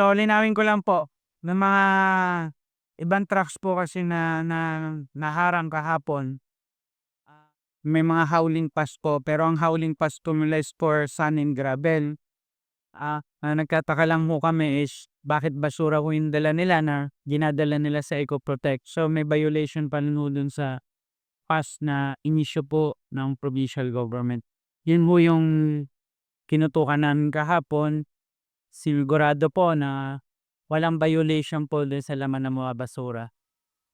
So, linawin ko lang po, ng mga ibang trucks po kasi na na naharang kahapon, ah, may mga howling pass po, pero ang howling pass ko nila is for sand and gravel. Ah, ang nagtataka lang po kami is bakit basura po yung dala nila na dinadala nila sa Eco-Protect. So, may violation pa rin dun sa pass na inisyu po ng provincial government. Yun po yung kinutukan namin kahapon. Sigurado po na walang violation po dun sa laman ng mga basura.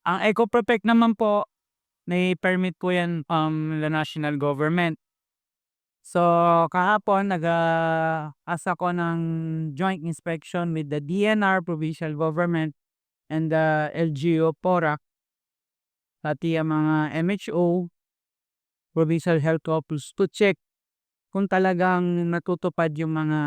Ang Eco-Protect naman po, may permit po yan um, the national government. So, kahapon nag-asa ko ng joint inspection with the DNR, provincial government, and the LGU PORAC, pati ang mga MHO, provincial health office to check kung talagang natutupad yung mga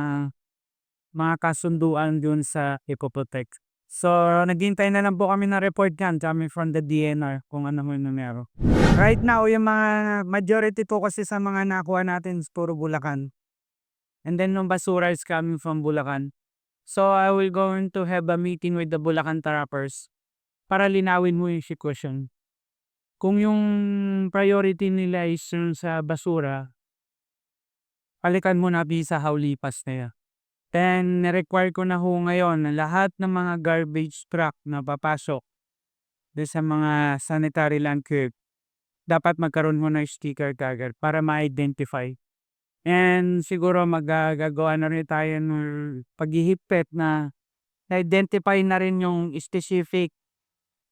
mga kasunduan dun sa Eco-Protect. So, naghintay na lang po kami ng report yan coming from the DNR kung ano mo yung numero. Right now, yung mga majority po kasi sa mga nakuha natin is puro Bulacan. And then yung basura is coming from Bulacan. So, I will going to have a meeting with the Bulacan trappers para linawin mo yung sitwasyon. Kung yung priority nila is yung sa basura, palikan mo na sa haulipas na yan. Then, require ko na ho ngayon na lahat ng mga garbage truck na papasok doon sa mga sanitary land curb, dapat magkaroon mo ng sticker kagad para ma-identify. And siguro magagawa na rin tayo ng paghihigpit na na-identify na rin yung specific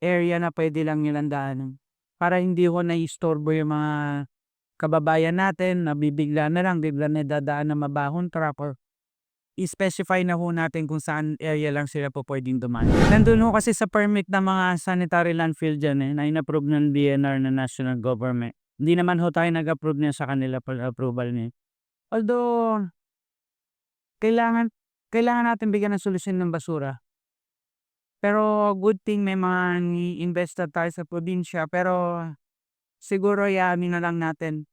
area na pwede lang nilang daanan. Para hindi ko na-istorbo yung mga kababayan natin na bibigla na lang, bigla na dadaan ng mabahong truck or i-specify na ho natin kung saan area lang sila po pwedeng dumaan. Nandun ho kasi sa permit ng mga sanitary landfill dyan eh, na in-approve ng DNR na national government. Hindi naman ho tayo nag-approve niya sa kanila for approval niya. Although, kailangan, kailangan natin bigyan ng solusyon ng basura. Pero good thing may mga investor tayo sa probinsya pero siguro yamin na lang natin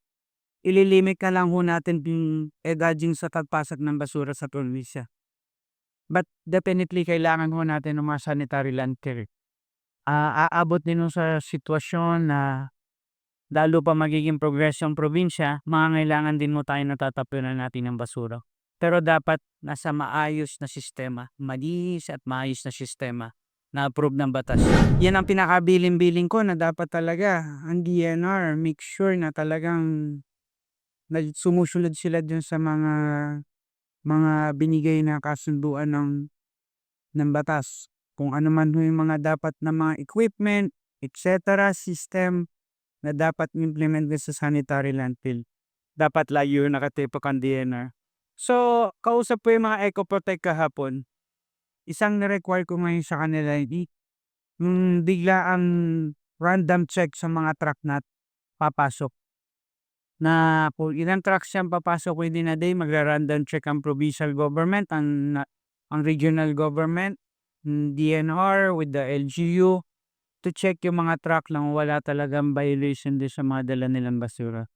ililimit na lang ho natin yung edaging sa tagpasak ng basura sa probinsya. But definitely kailangan ho natin ng mga sanitary land care. Ah, aabot din sa sitwasyon na lalo pa magiging progresyon probinsya, mangangailangan din mo tayo natatapunan natin ng basura. Pero dapat nasa maayos na sistema, malinis at maayos na sistema na approve ng batas. Yan ang pinakabiling-biling ko na dapat talaga ang DNR make sure na talagang na sumusunod sila dun sa mga mga binigay na kasunduan ng ng batas. Kung ano man yung mga dapat na mga equipment, etc. system na dapat implement sa sanitary landfill. Dapat layo nakatipok ang DNR. So, kausap po yung mga Eco-Protect kahapon. Isang na-require ko ngayon sa kanila, hindi yung bigla ang random check sa mga truck na papasok na kung ilang trucks siyang papasok within a day, magra-random check ang provincial government, ang, na- ang regional government, mm, DNR with the LGU to check yung mga truck lang wala talagang violation din sa mga dala nilang basura.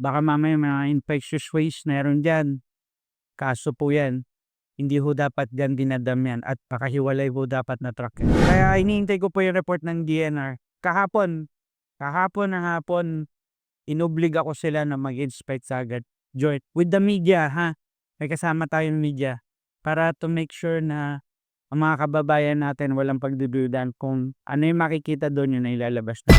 Baka mamaya mga infectious waste meron dyan. Kaso po yan. Hindi ho dapat dyan dinadam yan at pakahiwalay ho dapat na truck. Kaya iniintay ko po yung report ng DNR. Kahapon, kahapon na hapon, inoblig ako sila na mag-inspect sa agad. Joint with the media ha. May kasama tayong media para to make sure na ang mga kababayan natin walang pagdududan kung ano yung makikita doon yun na ilalabas na.